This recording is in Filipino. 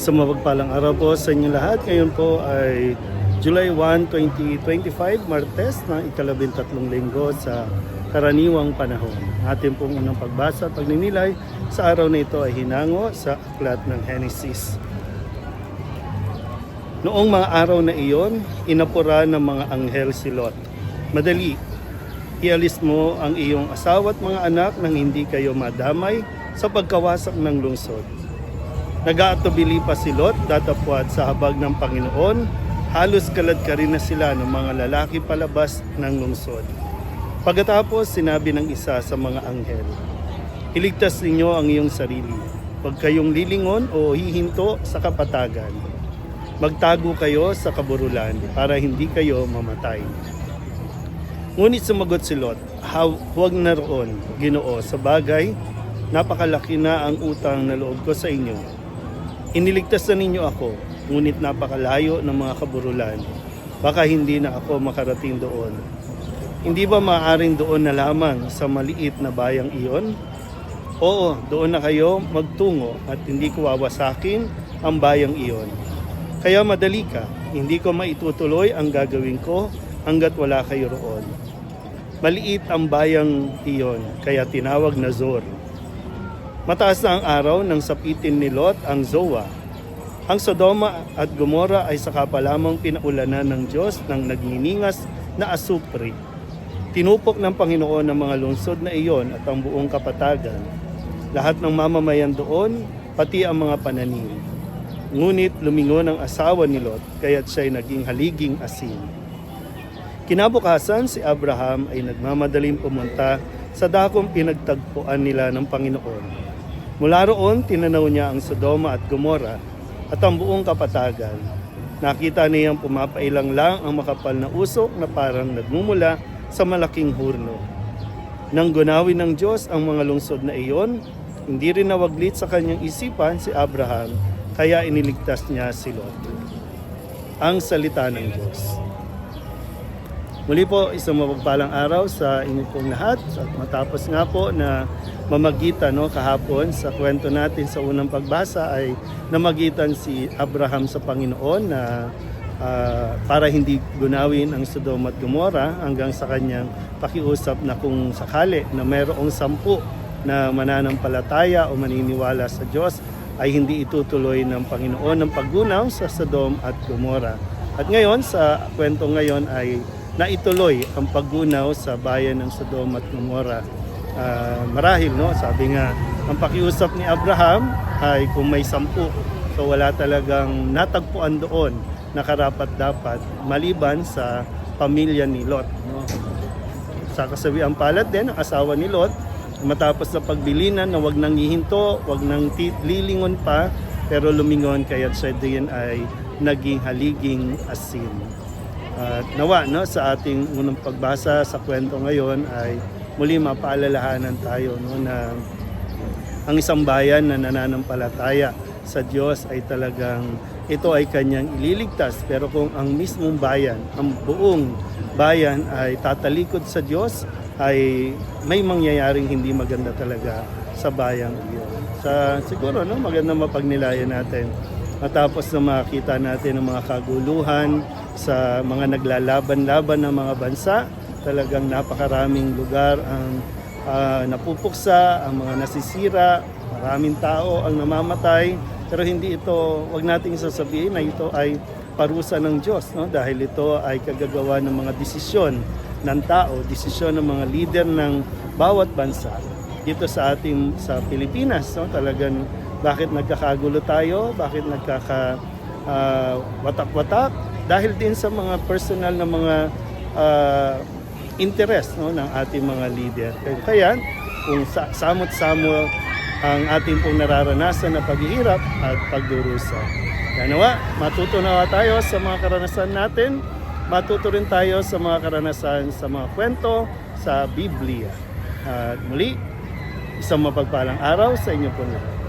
Sa mapagpalang araw po sa inyo lahat. Ngayon po ay July 1, 2025, Martes ng ikalabintatlong linggo sa karaniwang panahon. Ating pong unang pagbasa at pagninilay sa araw na ito ay hinango sa aklat ng Genesis. Noong mga araw na iyon, inapura ng mga anghel si Lot. Madali, ialis mo ang iyong asawa at mga anak nang hindi kayo madamay sa pagkawasak ng lungsod. Nag-aatubili pa si Lot, datapwat sa habag ng Panginoon, halos kalad ka rin na sila ng mga lalaki palabas ng lungsod. Pagkatapos, sinabi ng isa sa mga anghel, Iligtas ninyo ang iyong sarili. Huwag kayong lilingon o hihinto sa kapatagan. Magtago kayo sa kaburulan para hindi kayo mamatay. Ngunit sumagot si Lot, "Haw- huwag na roon, ginoo, sa bagay, napakalaki na ang utang na loob ko sa inyo. Iniligtas na ninyo ako, ngunit napakalayo ng mga kaburulan. Baka hindi na ako makarating doon. Hindi ba maaaring doon na lamang sa maliit na bayang iyon? Oo, doon na kayo magtungo at hindi ko wawasakin ang bayang iyon. Kaya madali ka, hindi ko maitutuloy ang gagawin ko hanggat wala kayo roon. Maliit ang bayang iyon, kaya tinawag na Zor. Mataas na ang araw nang sapitin ni Lot ang Zoa. Ang Sodoma at Gomora ay saka pa lamang pinaulanan ng Diyos ng nagniningas na asupri. Tinupok ng Panginoon ang mga lungsod na iyon at ang buong kapatagan. Lahat ng mamamayan doon, pati ang mga pananim. Ngunit lumingon ang asawa ni Lot, kaya't siya'y naging haliging asin. Kinabukasan, si Abraham ay nagmamadaling pumunta sa dakong pinagtagpuan nila ng Panginoon. Mula roon, tinanaw niya ang Sodoma at Gomora at ang buong kapatagan. Nakita niyang pumapailang lang ang makapal na usok na parang nagmumula sa malaking hurno. Nang gunawin ng Diyos ang mga lungsod na iyon, hindi rin nawaglit sa kanyang isipan si Abraham, kaya iniligtas niya si Lot. Ang salita ng Diyos. Muli po, isang mapagpalang araw sa inyo pong lahat. At matapos nga po na mamagitan no, kahapon sa kwento natin sa unang pagbasa ay namagitan si Abraham sa Panginoon na ah, para hindi gunawin ang Sodom at Gomora hanggang sa kanyang pakiusap na kung sakali na mayroong sampu na mananampalataya o maniniwala sa Diyos ay hindi itutuloy ng Panginoon ng paggunaw sa Sodom at Gomora. At ngayon, sa kwento ngayon ay naituloy ang paggunaw sa bayan ng Sodom at Gomora. Ah, marahil, no? Sabi nga, ang pakiusap ni Abraham ay kung may sampu, so wala talagang natagpuan doon na karapat dapat maliban sa pamilya ni Lot. No? Sa kasawiang palad din, ang asawa ni Lot, matapos na pagbilinan na wag nang hihinto, wag nang lilingon pa, pero lumingon kaya siya din ay naging haliging asin. At nawa no, sa ating unang pagbasa sa kwento ngayon ay muli mapaalalahanan tayo no, na ang isang bayan na nananampalataya sa Diyos ay talagang ito ay kanyang ililigtas. Pero kung ang mismong bayan, ang buong bayan ay tatalikod sa Diyos, ay may mangyayaring hindi maganda talaga sa bayang iyon. Sa, siguro no, maganda mapagnilayan natin matapos na makita natin ang mga kaguluhan sa mga naglalaban-laban ng mga bansa, talagang napakaraming lugar ang ah, napupuksa, ang mga nasisira, maraming tao ang namamatay, pero hindi ito, wag nating sasabihin na ito ay parusa ng Diyos, no? dahil ito ay kagagawa ng mga desisyon ng tao, desisyon ng mga leader ng bawat bansa. Dito sa ating sa Pilipinas no? Talagang bakit nagkakagulo tayo? Bakit nagkaka ah, watak-watak? Dahil din sa mga personal na mga ah, interest no ng ating mga leader. Kaya kung sa- samot-samo ang ating pong nararanasan na paghihirap at pagdurusa. Kaya nawa matuto nawa tayo sa mga karanasan natin. Matuto rin tayo sa mga karanasan sa mga kwento sa Biblia. At muli Isang mapagpalang araw sa inyo po lahat.